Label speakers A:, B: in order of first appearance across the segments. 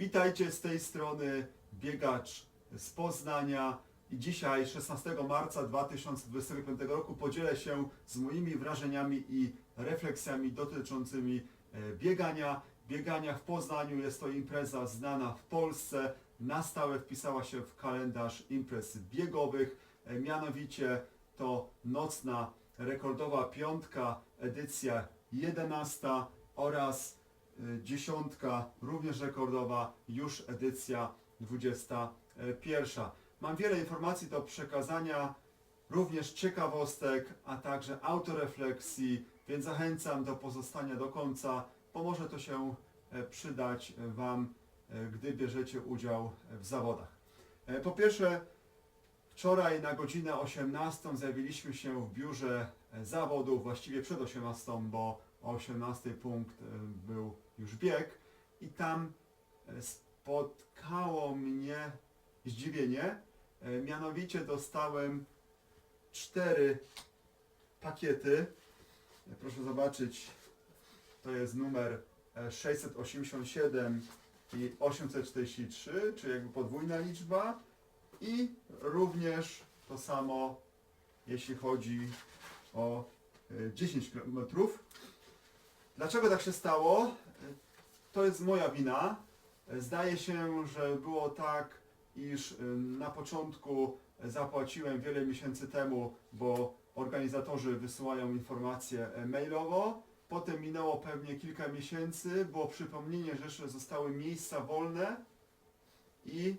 A: Witajcie z tej strony biegacz z Poznania. I dzisiaj 16 marca 2025 roku podzielę się z moimi wrażeniami i refleksjami dotyczącymi e, biegania. Biegania w Poznaniu. Jest to impreza znana w Polsce, na stałe wpisała się w kalendarz imprez biegowych, e, mianowicie to nocna rekordowa piątka, edycja 11 oraz dziesiątka, również rekordowa, już edycja 21. Mam wiele informacji do przekazania, również ciekawostek, a także autorefleksji, więc zachęcam do pozostania do końca, bo może to się e, przydać Wam, e, gdy bierzecie udział w zawodach. E, Po pierwsze, Wczoraj na godzinę 18 zjawiliśmy się w biurze e, zawodów, właściwie przed 18, bo o 18 punkt e, był już bieg i tam e, spotkało mnie zdziwienie, e, mianowicie dostałem cztery pakiety. E, Proszę zobaczyć, to jest numer e, 687 i 843, czyli jakby podwójna liczba. I również to samo, jeśli chodzi o e, 10 km. Dlaczego tak się stało? To jest moja wina. Zdaje się, że było tak, iż e, na początku zapłaciłem wiele miesięcy temu, bo organizatorzy wysyłają informacje e, mailowo. Potem minęło pewnie kilka miesięcy, było przypomnienie, że jeszcze zostały miejsca wolne i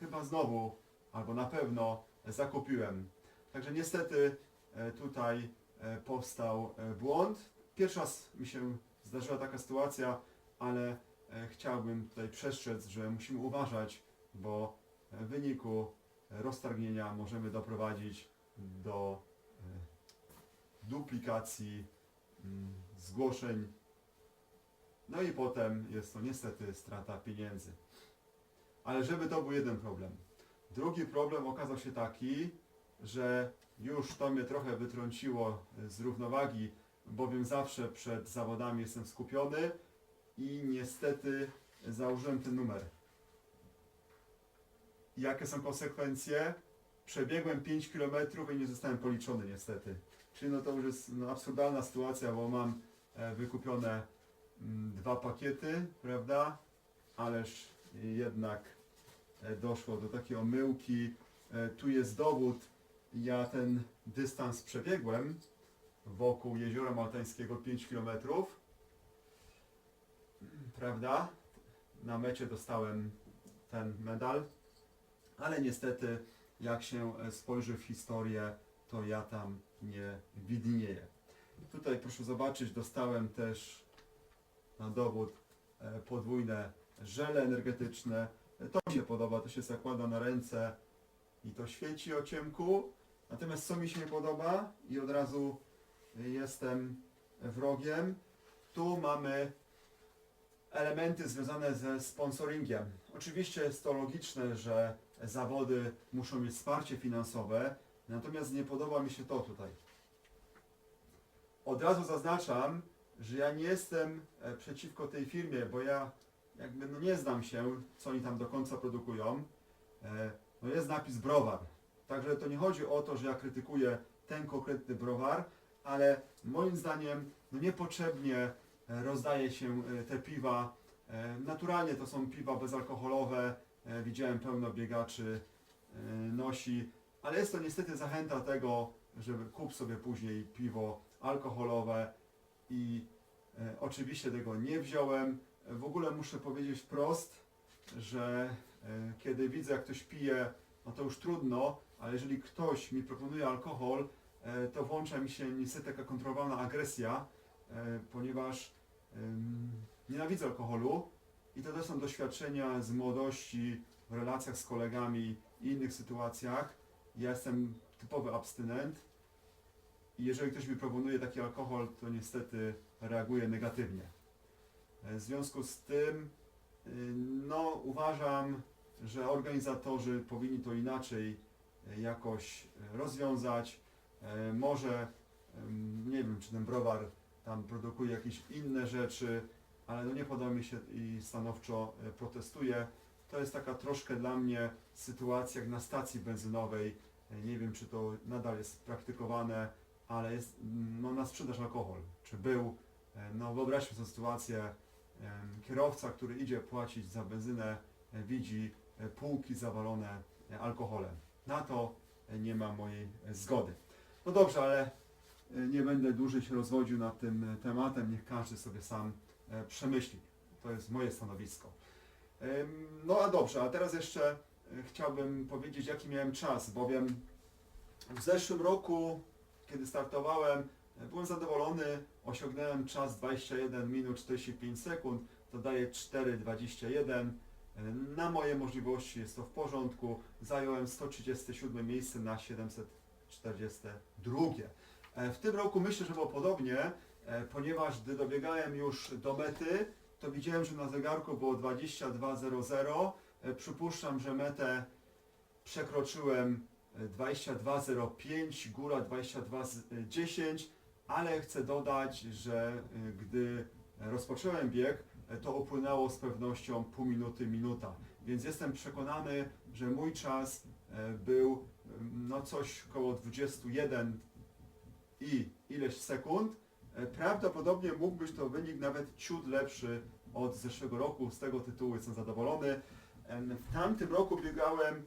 A: chyba znowu, albo na pewno zakupiłem. Także niestety e, tutaj e, powstał błąd. Pierwszy raz mi się zdarzyła taka sytuacja, ale e, chciałbym tutaj przestrzec, że musimy uważać, bo w wyniku roztargnienia możemy doprowadzić do e, duplikacji mm, zgłoszeń. No i potem jest to niestety strata pieniędzy. Ale żeby to był jeden problem. Drugi problem okazał się taki, że już to mnie trochę wytrąciło z równowagi, bowiem zawsze przed zawodami jestem skupiony i niestety założyłem ten numer. Jakie są konsekwencje? Przebiegłem 5 km i nie zostałem policzony niestety. Czyli no to już jest no, absurdalna sytuacja, bo mam e, wykupione mm, dwa pakiety, prawda? Ależ jednak e, doszło do takiej omyłki. E, Tu jest dowód. Ja ten dystans przebiegłem wokół Jeziora Maltańskiego 5 km. Prawda? Na mecie dostałem ten medal. Ale niestety, jak się e, spojrzy w historię, to ja tam nie widnieję. Tutaj proszę zobaczyć, dostałem też na dowód e, podwójne żele energetyczne. To mi się podoba, to się zakłada na ręce i to świeci o ciemku. Natomiast co mi się nie podoba i od razu jestem wrogiem, tu mamy elementy związane ze sponsoringiem. Oczywiście jest to logiczne, że zawody muszą mieć wsparcie finansowe, natomiast nie podoba mi się to tutaj. Od razu zaznaczam, że ja nie jestem e, przeciwko tej firmie, bo ja jakby no nie znam się, co oni tam do końca produkują. E, No jest napis browar. Także to nie chodzi o to, że ja krytykuję ten konkretny browar, ale moim zdaniem no niepotrzebnie rozdaje się e, te piwa. E, Naturalnie to są piwa bezalkoholowe. E, Widziałem pełno biegaczy nosi, ale jest to niestety zachęta tego, żeby kup sobie później piwo alkoholowe i oczywiście tego nie wziąłem. W ogóle muszę powiedzieć wprost, że kiedy widzę jak ktoś pije, no to już trudno, ale jeżeli ktoś mi proponuje alkohol, to włącza mi się niestety taka kontrolowana agresja, ponieważ nienawidzę alkoholu i to też są doświadczenia z młodości, w relacjach z kolegami i innych sytuacjach. Ja jestem typowy abstynent i jeżeli ktoś mi proponuje taki alkohol, to niestety reaguję negatywnie. E, W związku z tym, y, no uważam, że organizatorzy powinni to inaczej e, jakoś rozwiązać. E, Może, nie wiem, czy ten browar tam produkuje jakieś inne rzeczy, ale no nie podoba mi się i stanowczo e, protestuję. To jest taka troszkę dla mnie sytuacja jak na stacji benzynowej. E, Nie wiem, czy to nadal jest praktykowane, ale jest mm, no, na sprzedaż alkohol. Czy był? E, No wyobraźmy sobie sytuację, kierowca, który idzie płacić za benzynę, widzi półki zawalone alkoholem. Na to nie ma mojej zgody. No dobrze, ale nie będę dłużej się rozwodził nad tym e, tematem, niech każdy sobie sam e, przemyśli. To jest moje stanowisko. No a dobrze, a teraz jeszcze e, chciałbym powiedzieć, jaki miałem czas, bowiem w zeszłym roku, kiedy startowałem, e, byłem zadowolony, osiągnąłem czas 21 minut 45 sekund, to daje 4,21. E, Na moje możliwości jest to w porządku. Zająłem 137 miejsce na 742. E, W tym roku myślę, że było podobnie, e, ponieważ gdy dobiegałem już do mety, to widziałem, że na zegarku było 22.00. E, Przypuszczam, że metę przekroczyłem e, 22.05, góra 22.10, ale chcę dodać, że gdy rozpocząłem bieg, to upłynęło z pewnością pół minuty, minuta. Więc jestem przekonany, że mój czas był no coś koło 21 i ileś sekund. E, Prawdopodobnie mógł być to wynik nawet ciut lepszy od zeszłego roku. Z tego tytułu jestem zadowolony. W tamtym roku biegałem,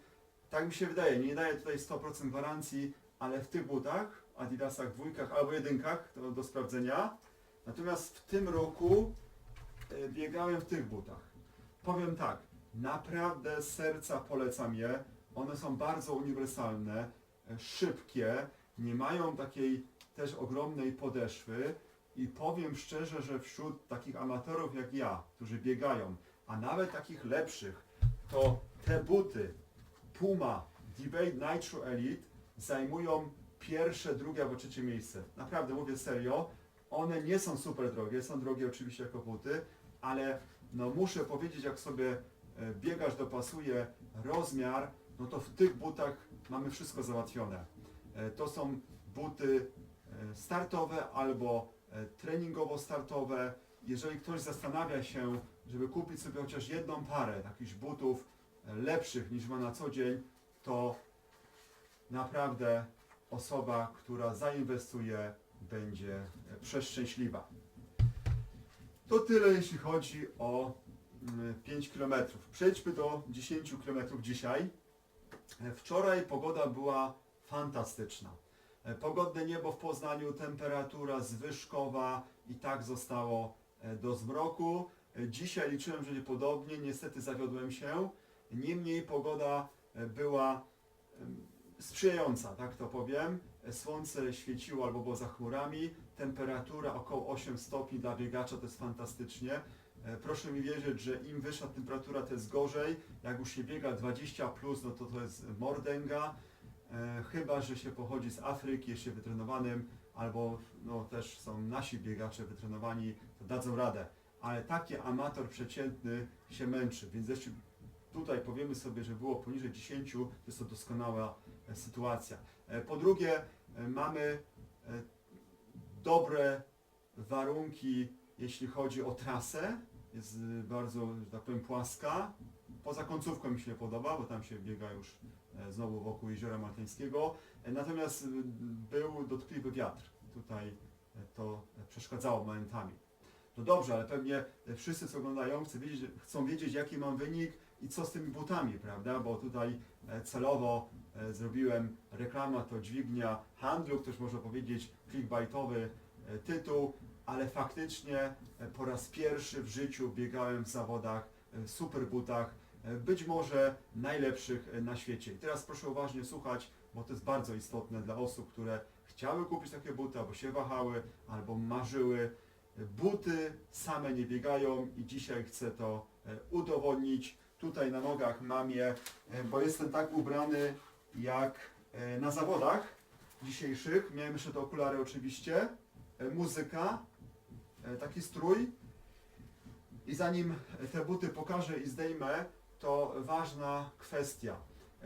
A: tak mi się wydaje, nie daję tutaj 100% gwarancji, ale w tych butach, Adidasach dwójkach albo jedynkach, to do sprawdzenia. Natomiast w tym roku e, biegałem w tych butach. Powiem tak, naprawdę serca polecam je. One są bardzo uniwersalne, e, szybkie, nie mają takiej też ogromnej podeszwy i powiem szczerze, że wśród takich amatorów jak ja, którzy biegają, a nawet takich lepszych, to te buty Puma Debate Nitro Elite zajmują pierwsze, drugie albo trzecie miejsce. Naprawdę mówię serio, one nie są super drogie, są drogie oczywiście jako buty, ale no muszę powiedzieć, jak sobie e, biegasz dopasuje rozmiar, no to w tych butach mamy wszystko załatwione. E, To są buty startowe albo e, treningowo-startowe. Jeżeli ktoś zastanawia się, żeby kupić sobie chociaż jedną parę takich butów e, lepszych niż ma na co dzień, to naprawdę osoba, która zainwestuje, będzie e, przeszczęśliwa. To tyle jeśli chodzi o mm, 5 km. Przejdźmy do 10 km dzisiaj. Wczoraj pogoda była fantastyczna. E, Pogodne niebo w Poznaniu, temperatura zwyżkowa i tak zostało e, do zmroku. E, Dzisiaj liczyłem, że będzie podobnie, niestety zawiodłem się. Niemniej pogoda była sprzyjająca, tak to powiem. Słońce świeciło albo było za chmurami. Temperatura około 8 stopni dla biegacza to jest fantastycznie. Proszę mi wierzyć, że im wyższa temperatura, to jest gorzej. Jak już się biega 20 plus, no to to jest mordęga. E, chyba, że się pochodzi z Afryki, jest się wytrenowanym, albo no, też są nasi biegacze wytrenowani, to dadzą radę. Ale taki amator przeciętny się męczy, więc jeśli tutaj powiemy sobie, że było poniżej 10, to jest to doskonała e, sytuacja. E, po drugie, mamy dobre warunki, jeśli chodzi o trasę. Jest bardzo, że tak powiem, płaska. Poza końcówką mi się podoba, bo tam się biega już znowu wokół Jeziora Maltańskiego. E, Natomiast y, był dotkliwy wiatr. Tutaj e, to przeszkadzało momentami. No dobrze, ale pewnie e, wszyscy co oglądają chcą wiedzieć, chcą wiedzieć jaki mam wynik i co z tymi butami, prawda? Bo tutaj e, celowo e, zrobiłem reklama to dźwignia handlu, ktoś może powiedzieć clickbaitowy e, tytuł, ale faktycznie e, po raz pierwszy w życiu biegałem w zawodach e, w super butach, e, być może najlepszych e, na świecie. I teraz proszę uważnie słuchać, bo to jest bardzo istotne dla osób, które chciały kupić takie buty, albo się wahały, albo marzyły. Buty same nie biegają i dzisiaj chcę to e, udowodnić. Tutaj na nogach mam je, e, bo jestem tak ubrany jak na zawodach dzisiejszych. Miałem jeszcze te okulary oczywiście. Muzyka, taki strój. I zanim te buty pokażę i zdejmę, to ważna kwestia.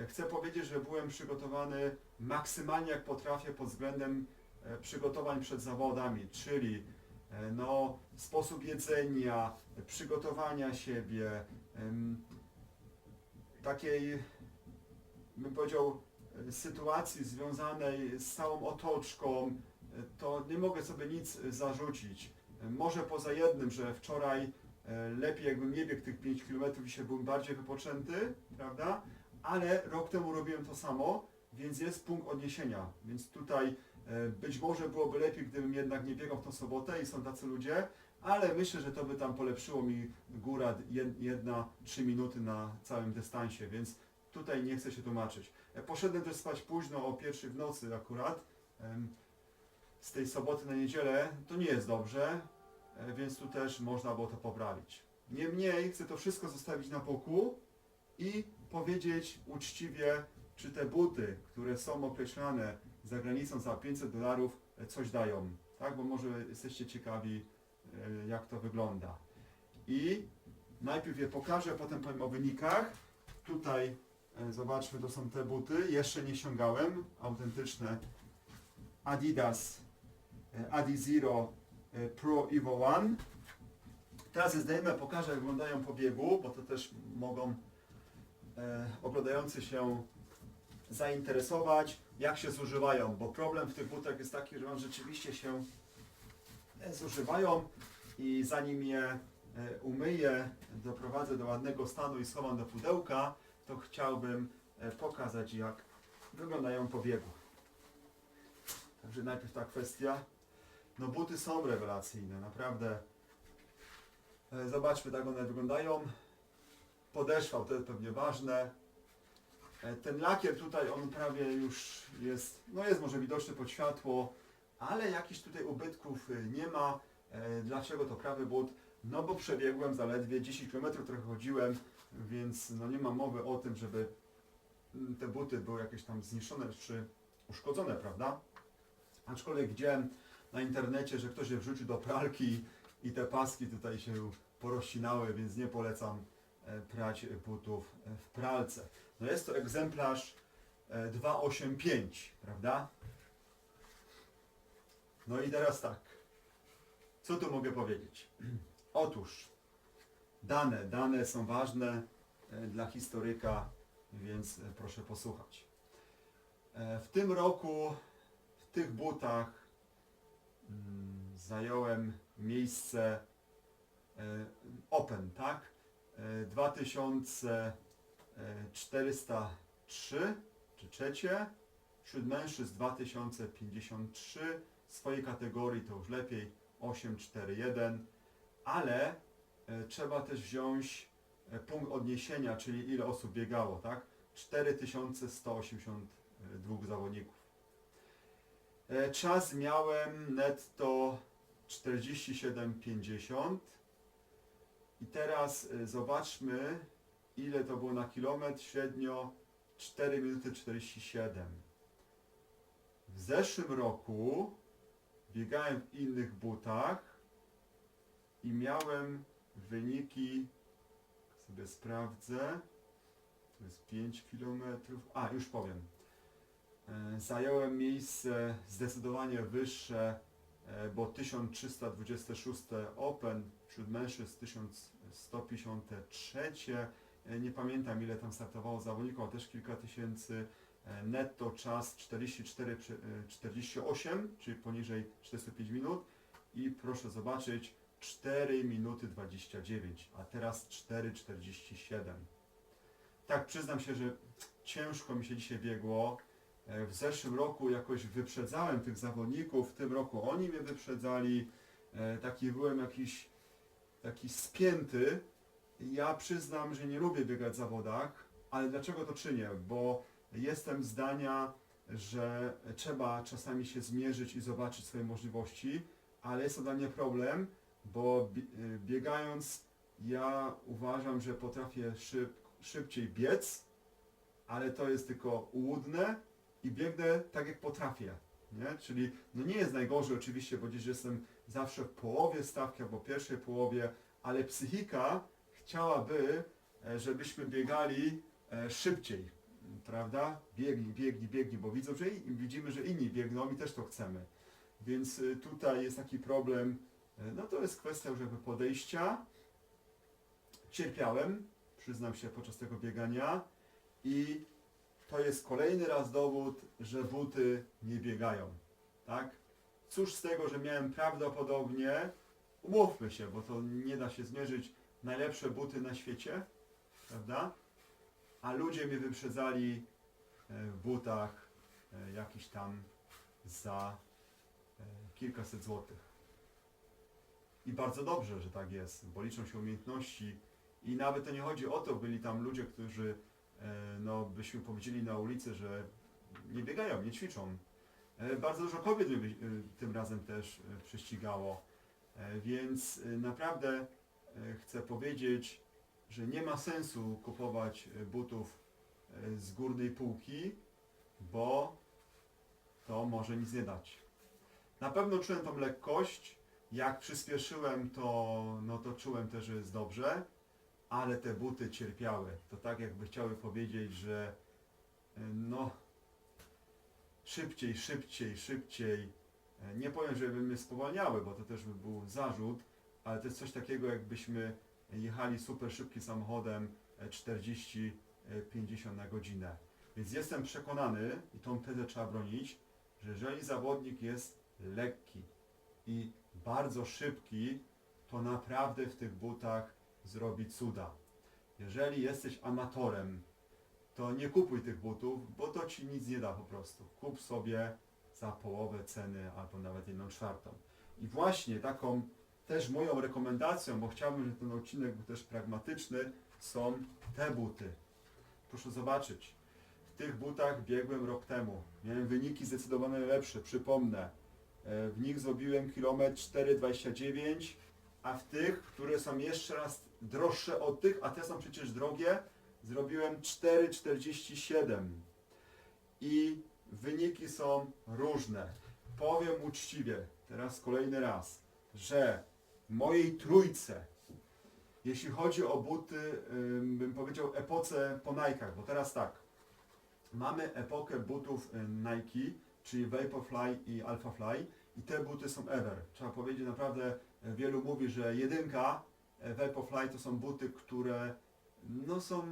A: Chcę powiedzieć, że byłem przygotowany maksymalnie jak potrafię pod względem e, przygotowań przed zawodami, czyli e, no, sposób jedzenia, przygotowania siebie, takiej, bym powiedział, sytuacji związanej z całą otoczką, e, to nie mogę sobie nic zarzucić. Może poza jednym, że wczoraj lepiej jakbym nie biegł tych 5 km i się byłem bardziej wypoczęty, prawda? Ale rok temu robiłem to samo, więc jest punkt odniesienia. Więc tutaj e, być może byłoby lepiej, gdybym jednak nie biegał w tą sobotę i są tacy ludzie, ale myślę, że to by tam polepszyło mi góra jed- jedna, trzy minuty na całym dystansie, więc tutaj nie chcę się tłumaczyć. E, Poszedłem też spać późno, o pierwszej w nocy akurat, z tej soboty na niedzielę, to nie jest dobrze, e, więc tu też można było to poprawić. Niemniej chcę to wszystko zostawić na boku i powiedzieć uczciwie, czy te buty, które są określane za granicą za 500 dolarów, e, coś dają, tak? Bo może jesteście ciekawi, e, jak to wygląda. I najpierw je pokażę, potem powiem o wynikach. Tutaj e, zobaczmy, to są te buty. Jeszcze nie ściągałem. Autentyczne Adidas e, Adizero e, Pro Evo One. Teraz je zdejmę, pokażę jak wyglądają po biegu, bo to też mogą e, oglądający się zainteresować, jak się zużywają, bo problem w tych butach jest taki, że one rzeczywiście się e, zużywają i zanim je e, umyję, doprowadzę do ładnego stanu i schowam do pudełka, to chciałbym e, pokazać jak wyglądają po biegu. Także najpierw ta kwestia. No buty są rewelacyjne, naprawdę. E, Zobaczmy jak one wyglądają. Podeszwa to jest pewnie ważne. E, Ten lakier tutaj on prawie już jest, no jest może widoczny pod światło, ale jakichś tutaj ubytków y, nie ma. E, Dlaczego to prawy but? No bo przebiegłem zaledwie 10 km trochę chodziłem, więc no nie ma mowy o tym, żeby mm, te buty były jakieś tam zniszczone czy uszkodzone, prawda? Aczkolwiek widziałem na internecie, że ktoś je wrzucił do pralki i te paski tutaj się porościnały, więc nie polecam e, prać butów e, w pralce. No jest to egzemplarz e, 285, prawda? No i teraz tak. Co tu mogę powiedzieć? Otóż dane, dane są ważne e, dla historyka, więc e, proszę posłuchać. E, W tym roku w tych butach zająłem miejsce e, Open, tak? E, 2403 czy trzecie, wśród mężczyzn 2053, w swojej kategorii to już lepiej 841, ale e, trzeba też wziąć e, punkt odniesienia, czyli ile osób biegało, tak? 4182 zawodników. E, Czas miałem netto 47,50 i teraz e, zobaczmy ile to było na kilometr, średnio 4 minuty 47. W zeszłym roku biegałem w innych butach i miałem wyniki, sobie sprawdzę, to jest 5 km, a już powiem. E, Zająłem miejsce zdecydowanie wyższe, e, bo 1326 Open, wśród mężczyzn 1153, e, nie pamiętam ile tam startowało zawodników, ale też kilka tysięcy, netto czas 44, przy- e, 48, czyli poniżej 45 minut i proszę zobaczyć 4 minuty 29, a teraz 4,47. Tak, przyznam się, że ciężko mi się dzisiaj biegło. E, W zeszłym roku jakoś wyprzedzałem tych zawodników, w tym roku oni mnie wyprzedzali. E, Taki byłem jakiś taki spięty. Ja przyznam, że nie lubię biegać w zawodach, ale dlaczego to czynię? Bo jestem zdania, że trzeba czasami się zmierzyć i zobaczyć swoje możliwości, ale jest to dla mnie problem, bo y, biegając ja uważam, że potrafię szyb, szybciej biec, ale to jest tylko ułudne i biegnę tak jak potrafię. Nie? Czyli no nie jest najgorzej oczywiście, bo gdzieś jestem zawsze w połowie stawki albo pierwszej połowie, ale psychika chciałaby, e, żebyśmy biegali e, szybciej, prawda? Biegnij, biegnij, biegnij, bo widzą, że widzimy, że inni biegną i też to chcemy. Więc y, tutaj jest taki problem, E, No to jest kwestia już jakby podejścia. Cierpiałem, przyznam się, podczas tego biegania i to jest kolejny raz dowód, że buty nie biegają. Tak? Cóż z tego, że miałem prawdopodobnie, umówmy się, bo to nie da się zmierzyć, najlepsze buty na świecie, prawda? A ludzie mnie wyprzedzali e, w butach e, jakiś tam za e, kilkaset złotych. I bardzo dobrze, że tak jest, bo liczą się umiejętności i nawet to nie chodzi o to, byli tam ludzie, którzy, no byśmy powiedzieli na ulicy, że nie biegają, nie ćwiczą. E, Bardzo dużo kobiet e, tym razem też e, prześcigało, E, więc e, naprawdę e, chcę powiedzieć, że nie ma sensu kupować e, butów e, z górnej półki, bo to może nic nie dać. Na pewno czułem tą lekkość, jak przyspieszyłem to, no to czułem też, że jest dobrze, ale te buty cierpiały. To tak jakby chciały powiedzieć, że e, no szybciej, szybciej, szybciej. E, Nie powiem, żeby mnie spowalniały, bo to też by był zarzut, ale to jest coś takiego, jakbyśmy jechali super szybkim samochodem e, 40-50 na godzinę. Więc jestem przekonany, i tą tezę trzeba bronić, że jeżeli zawodnik jest lekki i bardzo szybki, to naprawdę w tych butach zrobi cuda. Jeżeli jesteś amatorem, to nie kupuj tych butów, bo to ci nic nie da po prostu. Kup sobie za połowę ceny albo nawet jedną czwartą. I właśnie taką też moją rekomendacją, bo chciałbym, żeby ten odcinek był też pragmatyczny, są te buty. Proszę zobaczyć. W tych butach biegłem rok temu. Miałem wyniki zdecydowanie lepsze, przypomnę. E, W nich zrobiłem kilometr 4,29, a w tych, które są jeszcze raz droższe od tych, a te są przecież drogie, zrobiłem 4,47. I wyniki są różne. Powiem uczciwie, teraz kolejny raz, że mojej trójce, jeśli chodzi o buty, ym, bym powiedział epoce po Nike'ach, bo teraz tak, mamy epokę butów y, Nike, czyli Vaporfly i Alphafly i te buty są ever. Trzeba powiedzieć naprawdę, e, wielu mówi, że jedynka Vaporfly to są buty, które no są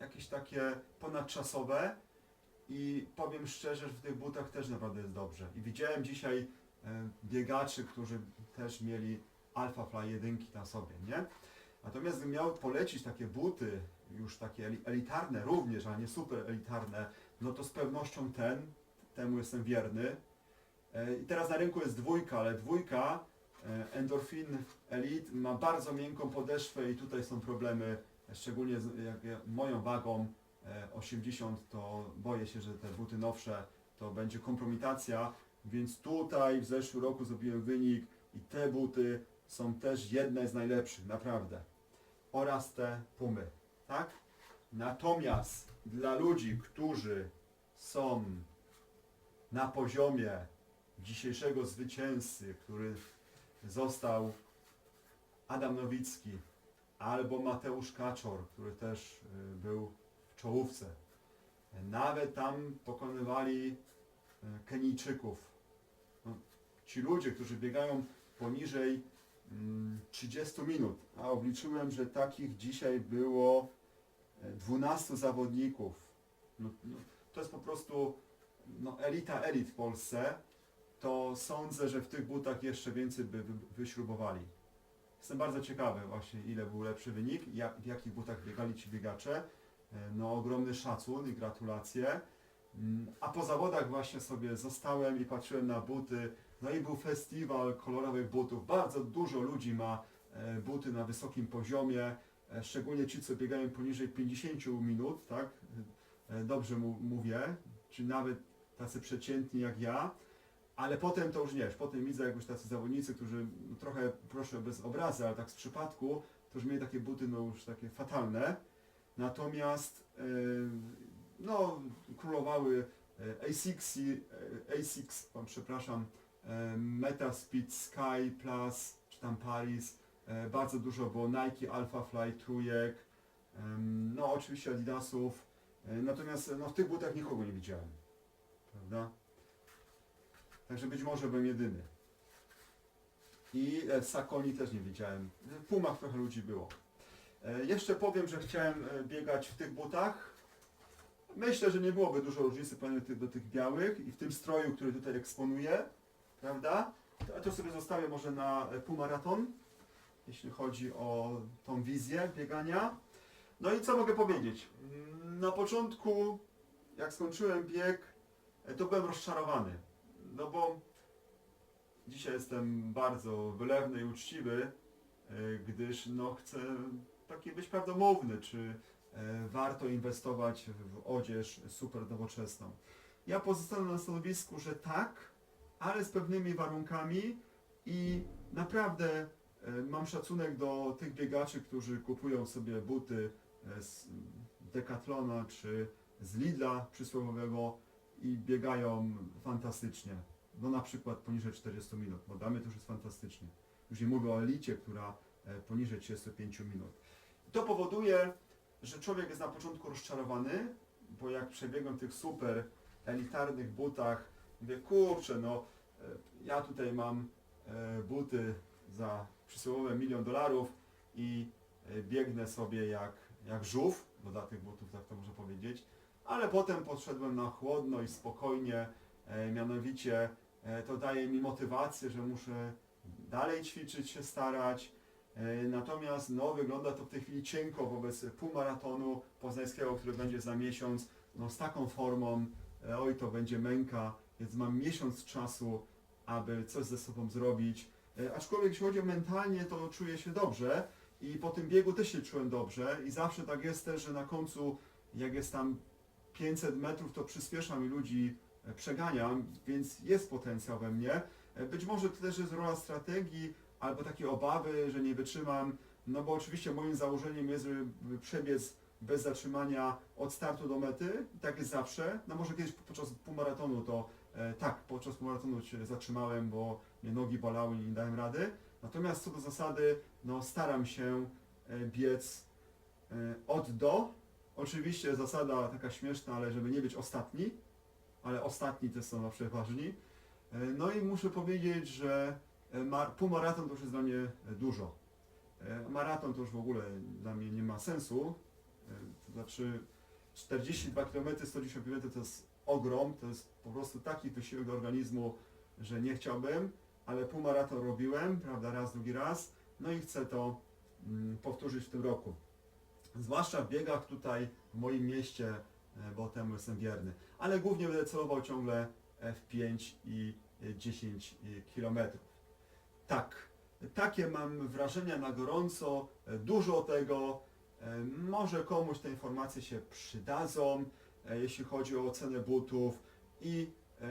A: jakieś takie ponadczasowe i powiem szczerze, że w tych butach też naprawdę jest dobrze. I widziałem dzisiaj e, biegaczy, którzy też mieli Alphafly jedynki na sobie, nie? Natomiast gdybym miał polecić takie buty, już takie eli- elitarne również, ale nie super elitarne, no to z pewnością ten, temu jestem wierny. E, I teraz na rynku jest dwójka, ale dwójka e, Endorphin Elite ma bardzo miękką podeszwę i tutaj są problemy, e, szczególnie z jak ja, moją wagą e, 80, to boję się, że te buty nowsze to będzie kompromitacja, więc tutaj w zeszłym roku zrobiłem wynik i te buty są też jedne z najlepszych, naprawdę. Oraz te pumy, tak? Natomiast dla ludzi, którzy są na poziomie dzisiejszego zwycięzcy, który został Adam Nowicki, albo Mateusz Kaczor, który też y, był w czołówce. Nawet tam pokonywali y, Kenijczyków. No, ci ludzie, którzy biegają poniżej mm, 30 minut, a obliczyłem, że takich dzisiaj było e, 12 zawodników. No, no, to jest po prostu no, elita elit w Polsce, to sądzę, że w tych butach jeszcze więcej by wy- wyśrubowali. Jestem bardzo ciekawy właśnie ile był lepszy wynik, jak, w jakich butach biegali ci biegacze. E, No ogromny szacun i gratulacje. Mm, A po zawodach właśnie sobie zostałem i patrzyłem na buty. No i był festiwal kolorowych butów. Bardzo dużo ludzi ma e, buty na wysokim poziomie, e, szczególnie ci, co biegają poniżej 50 minut, tak? Dobrze mu, mówię, czy nawet tacy przeciętni jak ja. Ale potem to już nie, potem widzę jak już tacy zawodnicy, którzy no, trochę, proszę bez obrazy, ale tak z przypadku, to już mieli takie buty no już takie fatalne. Natomiast e, no, królowały e, Asics, e, Asics, o, przepraszam, e, Metaspeed Sky Plus, czy tam Paris, e, bardzo dużo było Nike Alpha Fly trójek, no oczywiście Adidasów, natomiast no, w tych butach nikogo nie widziałem, prawda? Także być może byłem jedyny. I e, Sakoni też nie widziałem. W Pumach trochę ludzi było. E, Jeszcze powiem, że chciałem e, biegać w tych butach. Myślę, że nie byłoby dużo różnicy do tych, białych i w tym stroju, który tutaj eksponuję, prawda? To, to sobie zostawię może na półmaraton, jeśli chodzi o tą wizję biegania. No i co mogę powiedzieć? Na początku, jak skończyłem bieg, to byłem rozczarowany. No bo dzisiaj jestem bardzo wylewny i uczciwy, e, gdyż no chcę taki być prawdomówny, czy e, warto inwestować w odzież super nowoczesną. Ja pozostanę na stanowisku, że tak, ale z pewnymi warunkami i naprawdę e, mam szacunek do tych biegaczy, którzy kupują sobie buty z Decathlona czy z Lidla przysłowiowego i biegają fantastycznie. No na przykład poniżej 40 minut, bo damy to już jest fantastycznie. Już nie mówię o elicie, która e, poniżej 35 minut. To powoduje, że człowiek jest na początku rozczarowany, bo jak przebiegłem tych super elitarnych butach, mówię, kurczę, no e, ja tutaj mam e, buty za przysłowiowe milion dolarów i biegnę sobie jak, jak żółw, dla tych butów tak to można powiedzieć, ale potem podszedłem na chłodno i spokojnie, e, mianowicie e, to daje mi motywację, że muszę dalej ćwiczyć, się starać, E, Natomiast no, wygląda to w tej chwili cienko wobec półmaratonu poznańskiego, który będzie za miesiąc. No, z taką formą, oj to będzie męka, więc mam miesiąc czasu, aby coś ze sobą zrobić. Aczkolwiek jeśli chodzi o mentalnie, to czuję się dobrze i po tym biegu też się czułem dobrze i zawsze tak jest też, że na końcu jak jest tam 500 metrów, to przyspieszam i ludzi e, przeganiam, więc jest potencjał we mnie. E, Być może to też jest rola strategii, albo takie obawy, że nie wytrzymam, no bo oczywiście moim założeniem jest, żeby przebiec bez zatrzymania od startu do mety, tak jest zawsze, no może kiedyś podczas półmaratonu to e, tak, podczas półmaratonu się zatrzymałem, bo mnie nogi bolały i nie dałem rady, natomiast co do zasady, no staram się biec od do, oczywiście zasada taka śmieszna, ale żeby nie być ostatni, ale ostatni też są zawsze ważni, E, no i muszę powiedzieć, że E, Mar- półmaraton to już jest dla mnie e, dużo. Maraton to już w ogóle dla mnie nie ma sensu. To znaczy 42 km, 110 km to jest ogrom, to jest po prostu taki wysiłek do organizmu, że nie chciałbym, ale półmaraton robiłem, prawda, raz, drugi raz, no i chcę to mm, powtórzyć w tym roku. Zwłaszcza w biegach tutaj w moim mieście, e, bo temu jestem wierny. Ale głównie będę celował ciągle w 5 i e, 10 kilometrów. Tak, takie mam wrażenia na gorąco, dużo tego. e, Może komuś te informacje się przydadzą, e, jeśli chodzi o ocenę butów i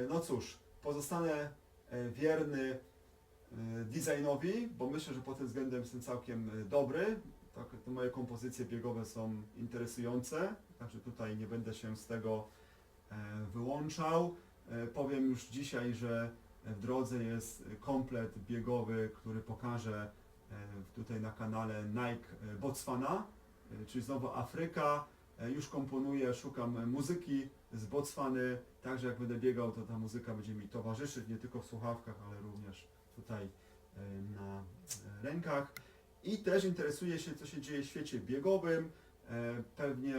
A: no cóż, pozostanę wierny designowi, bo myślę, że pod tym względem jestem całkiem dobry. Tak, te moje kompozycje biegowe są interesujące, także tutaj nie będę się z tego e, wyłączał. E, Powiem już dzisiaj, że w drodze jest komplet biegowy, który pokażę e, tutaj na kanale Nike Botswana, czyli znowu Afryka. Już komponuję, szukam muzyki z Botswany, także jak będę biegał, to ta muzyka będzie mi towarzyszyć nie tylko w słuchawkach, ale również tutaj na rękach. I też interesuję się, co się dzieje w świecie biegowym. E, Pewnie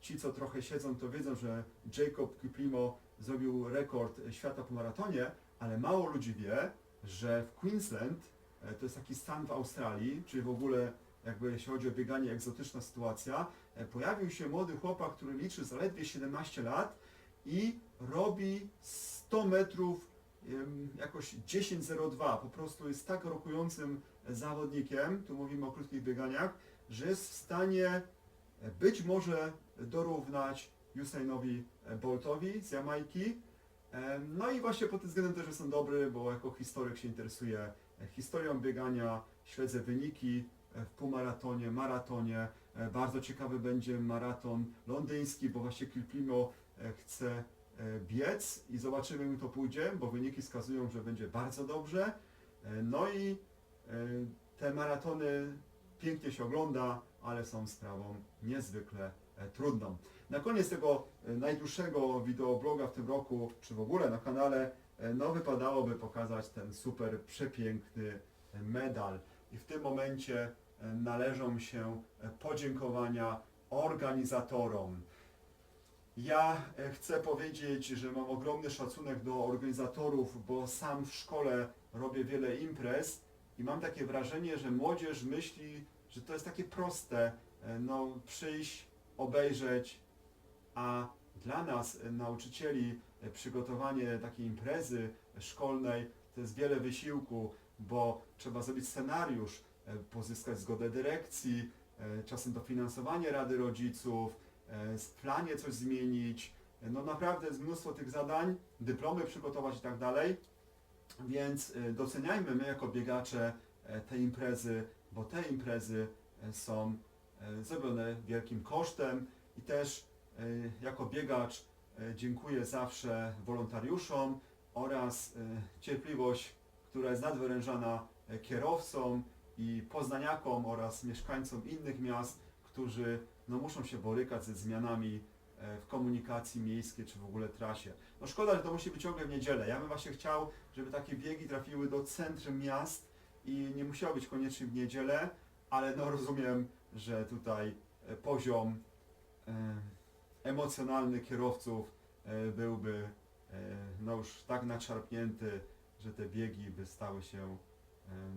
A: ci, co trochę siedzą, to wiedzą, że Jacob Kiplimo zrobił rekord świata po maratonie, ale mało ludzi wie, że w Queensland, e, to jest taki stan w Australii, czyli w ogóle jakby jeśli chodzi o bieganie egzotyczna sytuacja, e, pojawił się młody chłopak, który liczy zaledwie 17 lat i robi 100 metrów jakoś 10.02. Po prostu jest tak rokującym zawodnikiem, tu mówimy o krótkich bieganiach, że jest w stanie e, być może dorównać Usainowi e, Boltowi z Jamajki. No i właśnie pod tym względem też jestem dobry, bo jako historyk się interesuję e, historią biegania, śledzę wyniki w półmaratonie, maratonie. Bardzo ciekawy będzie maraton londyński, bo właśnie Kiplimo e, chce biec i zobaczymy jak to pójdzie, bo wyniki wskazują, że będzie bardzo dobrze. E, No i e, te maratony pięknie się ogląda, ale są sprawą niezwykle e, trudną. Na koniec tego e, najdłuższego wideobloga w tym roku, czy w ogóle na kanale, e, no wypadałoby pokazać ten super przepiękny e, medal. I w tym momencie e, należą się e, podziękowania organizatorom. Ja e, chcę powiedzieć, że mam ogromny szacunek do organizatorów, bo sam w szkole robię wiele imprez i mam takie wrażenie, że młodzież myśli, że to jest takie proste, e, no przyjść, obejrzeć, a dla nas, e, nauczycieli, przygotowanie takiej imprezy szkolnej to jest wiele wysiłku, bo trzeba zrobić scenariusz, pozyskać zgodę dyrekcji, czasem dofinansowanie Rady Rodziców, w planie coś zmienić. E, No naprawdę jest mnóstwo tych zadań, dyplomy przygotować i tak dalej. Więc e, doceniajmy my jako biegacze e, te imprezy, bo te imprezy e, są e, zrobione wielkim kosztem i też e, jako biegacz e, dziękuję zawsze wolontariuszom oraz e, cierpliwość, która jest nadwyrężana e, kierowcom i poznaniakom oraz mieszkańcom innych miast, którzy no, muszą się borykać ze zmianami e, w komunikacji miejskiej czy w ogóle trasie. No szkoda, że to musi być ciągle w niedzielę. Ja bym właśnie chciał, żeby takie biegi trafiły do centrum miast i nie musiało być koniecznie w niedzielę, ale no rozumiem, że tutaj e, poziom e, emocjonalny kierowców byłby no już tak nadszarpnięty, że te biegi by stały się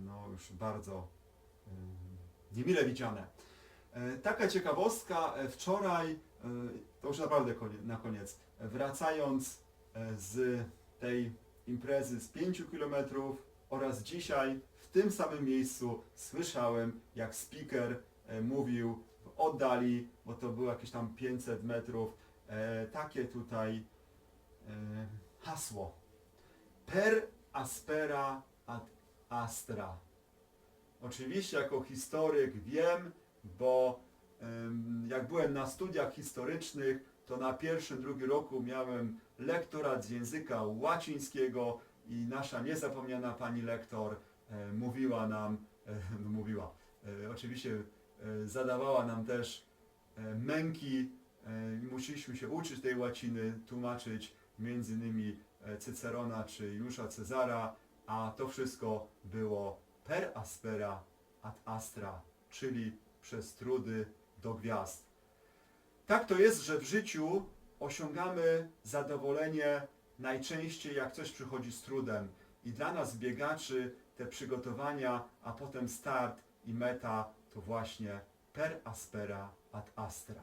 A: no już bardzo niemile widziane. E, Taka ciekawostka, e, wczoraj, e, to już naprawdę na koniec, wracając z tej imprezy z 5 km oraz dzisiaj w tym samym miejscu słyszałem, jak speaker mówił w oddali, bo to było jakieś tam 500 metrów, takie tutaj hasło. Per aspera ad astra. Oczywiście jako historyk wiem, bo jak byłem na studiach historycznych, to na pierwszym, drugim roku miałem lektorat z języka łacińskiego i nasza niezapomniana pani lektor e, mówiła nam, e, no mówiła, e, oczywiście zadawała nam też męki musieliśmy się uczyć tej łaciny, tłumaczyć między innymi Cycerona czy Juliusza Cezara, a to wszystko było per aspera ad astra, czyli przez trudy do gwiazd. Tak to jest, że w życiu osiągamy zadowolenie najczęściej jak coś przychodzi z trudem. I dla nas biegaczy te przygotowania, a potem start i meta to właśnie per aspera ad astra.